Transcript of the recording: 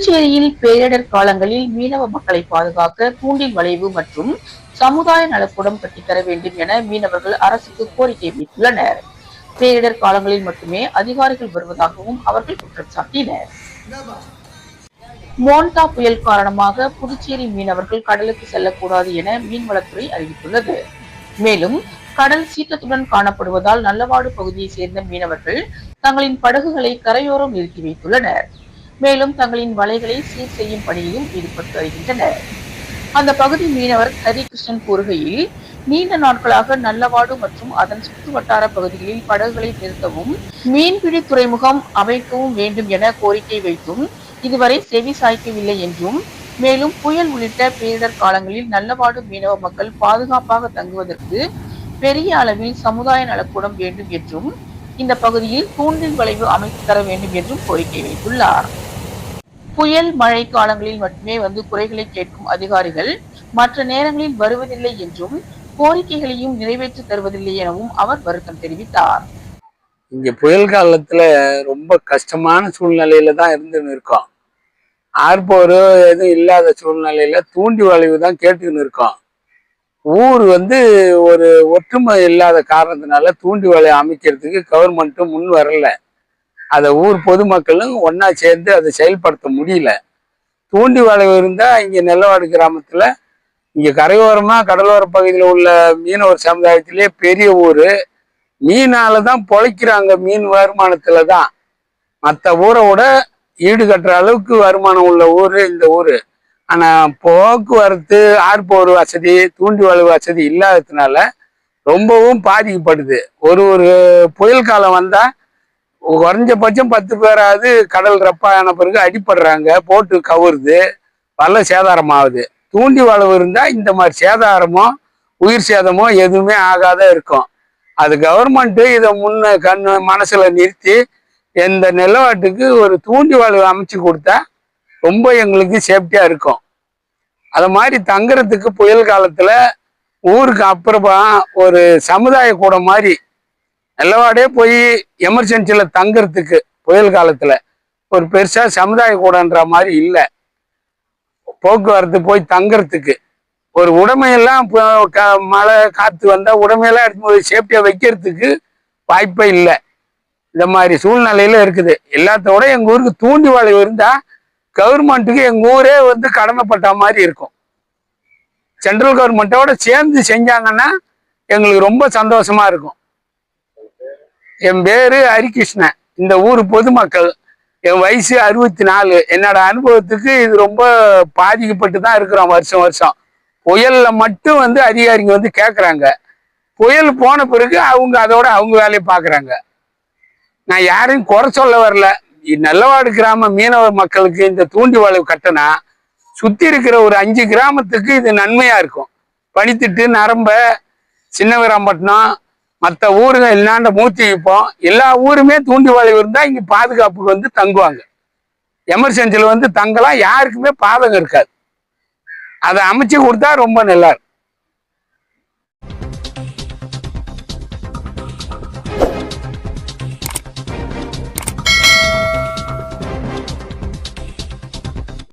புதுச்சேரியில் பேரிடர் காலங்களில் மீனவ மக்களை பாதுகாக்க கூண்டில் வளைவு மற்றும் சமுதாய நலக்கூடம் கட்டித்தர வேண்டும் என மீனவர்கள் அரசுக்கு கோரிக்கை விடுத்துள்ளனர். பேரிடர் காலங்களில் மட்டுமே அதிகாரிகள் வருவதாகவும் அவர்கள் குற்றம் சாட்டினர். மோன்டா புயல் காரணமாக புதுச்சேரி மீனவர்கள் கடலுக்கு செல்லக்கூடாது என மீன்வளத்துறை அறிவித்துள்ளது. மேலும் கடல் சீற்றத்துடன் காணப்படுவதால் நல்லவாடு பகுதியை சேர்ந்த மீனவர்கள் தங்களின் படகுகளை கரையோரம் நிறுத்தி வைத்துள்ளனர். மேலும் தங்களின் வலைகளை சீர் செய்யும் பணியையும் ஈடுபட்டு வருகின்றனர். அந்த பகுதி மீனவர் ஹரிகிருஷ்ணன் கூறுகையில் நீண்ட நாட்களாக நல்லவாடு மற்றும் அதன் சுற்று வட்டார பகுதிகளில் படகுகளை நிறுத்தவும் மீன்பிடி துறைமுகம் அமைக்கவும் வேண்டும் என கோரிக்கை வைத்தும் இதுவரை செவி சாய்க்கவில்லை என்றும் மேலும் புயல் உள்ளிட்ட பேரிடர் காலங்களில் நல்லவாடு மீனவ மக்கள் பாதுகாப்பாக தங்குவதற்கு பெரிய அளவில் சமுதாய நலக்கூடம் வேண்டும் என்றும் இந்த பகுதியில் தூண்டில் வளைவு அமைத்து தர வேண்டும் என்றும் கோரிக்கை வைத்துள்ளார். புயல் மழை காலங்களில் மட்டுமே வந்து குறைகளை கேட்கும் அதிகாரிகள் மற்ற நேரங்களில் வருவதில்லை என்றும் கோரிக்கைகளையும் நிறைவேற்றி தருவதில்லை எனவும் அவர் வருத்தம் தெரிவித்தார். இங்க புயல் காலத்துல ரொம்ப கஷ்டமான சூழ்நிலையில தான் இருந்துன்னு இருக்கோம். ஆர்ப்போரோ எதுவும் இல்லாத சூழ்நிலையில தூண்டி வளைவு தான் கேட்டுக்கின்னு இருக்கோம். ஊர் வந்து ஒரு ஒற்றுமை இல்லாத காரணத்தினால தூண்டி வளைவு அமைக்கிறதுக்கு கவர்மெண்ட்டும் முன் வரல. அதை ஊர் பொதுமக்களும் ஒன்றா சேர்ந்து அதை செயல்படுத்த முடியல. தூண்டி வளைவு இருந்தால் இங்கே நெல்லவாடு கிராமத்தில் இங்கே கரையோரமாக கடலோர பகுதியில் உள்ள மீனவர் சமுதாயத்திலே பெரிய ஊர். மீனால் தான் பொழைக்கிறாங்க மீன் வருமானத்தில் தான் மற்ற ஊரை விட ஈடு கட்டுற அளவுக்கு வருமானம் உள்ள ஊர் இந்த ஊர். ஆனால் போக்குவரத்து ஆர்ப்போர் வசதி தூண்டி வளைவு வசதி இல்லாததுனால ரொம்பவும் பாதிக்கப்படுது. ஒரு ஒரு புயல் காலம் வந்தால் குறைஞ்சபட்சம் பத்து பேராவது கடல் ரப்பான பிறகு அடிப்படுறாங்க போட்டு கவுருது வல்ல சேதாரம் ஆகுது தூண்டி வளவு இருந்தால் இந்த மாதிரி சேதாரமோ உயிர் சேதமோ எதுவுமே ஆகாத இருக்கும். அது கவர்மெண்ட்டு இதை முன்ன கண்ணு மனசில் நிறுத்தி இந்த நிலவாட்டுக்கு ஒரு தூண்டி வளவு அமைச்சு கொடுத்தா ரொம்ப எங்களுக்கு சேஃப்டியாக இருக்கும். அது மாதிரி தங்குறதுக்கு புயல் காலத்தில் ஊருக்கு அப்புறமா ஒரு சமுதாய கூடம் மாதிரி நிலவாடே போய் எமர்ஜென்சியில் தங்குறதுக்கு புயல் காலத்தில் ஒரு பெருசாக சமுதாய கூடன்ற மாதிரி இல்லை. போக்குவரத்து போய் தங்குறதுக்கு ஒரு உடமையெல்லாம் இப்போ க- மழை காற்று வந்தால் உடமையெல்லாம் எடுத்து போய் சேஃப்டியாக வைக்கிறதுக்கு வாய்ப்பே இல்லை. இந்த மாதிரி சூழ்நிலையில இருக்குது. எல்லாத்தோட எங்கள் ஊருக்கு தூண்டி வளைவு இருந்தால் கவர்மெண்ட்டுக்கு எங்கள் ஊரே வந்து கடமைப்பட்ட மாதிரி இருக்கும். சென்ட்ரல் கவர்மெண்ட்டோட சேர்ந்து செஞ்சாங்கன்னா எங்களுக்கு ரொம்ப சந்தோஷமாக இருக்கும். என் பேரு ஹரிகிருஷ்ணன் இந்த ஊர் பொதுமக்கள். என் வயசு அறுபத்தி நாலு என்னோட அனுபவத்துக்கு இது ரொம்ப பாதிக்கப்பட்டு தான் இருக்கிறோம் வருஷம் வருஷம். புயல்ல மட்டும் வந்து அதிகாரிங்க வந்து கேட்குறாங்க புயல் போன பிறகு அவங்க அதோட அவங்க வேலையை பார்க்குறாங்க நான் யாரையும் குறை சொல்ல வரல. நல்லவாடு கிராம மீனவ மக்களுக்கு இந்த தூண்டி வளைவு கட்டினா சுற்றி இருக்கிற ஒரு அஞ்சு கிராமத்துக்கு இது நன்மையாக இருக்கும். பனித்திட்டு நரம்ப சின்னவீராம்பட்டினம் மற்ற ஊருங்க இல்லாண்ட மூச்சு வைப்போம் எல்லா ஊருமே தூண்டி வளைவு இங்கே இங்க பாதுகாப்புக்கு வந்து தங்குவாங்க. எமர்ஜென்சியில் வந்து தங்கலாம் யாருக்குமே பாதகம் இருக்காது. அதை அமைச்சு கொடுத்தா ரொம்ப நல்லா இருக்கும்.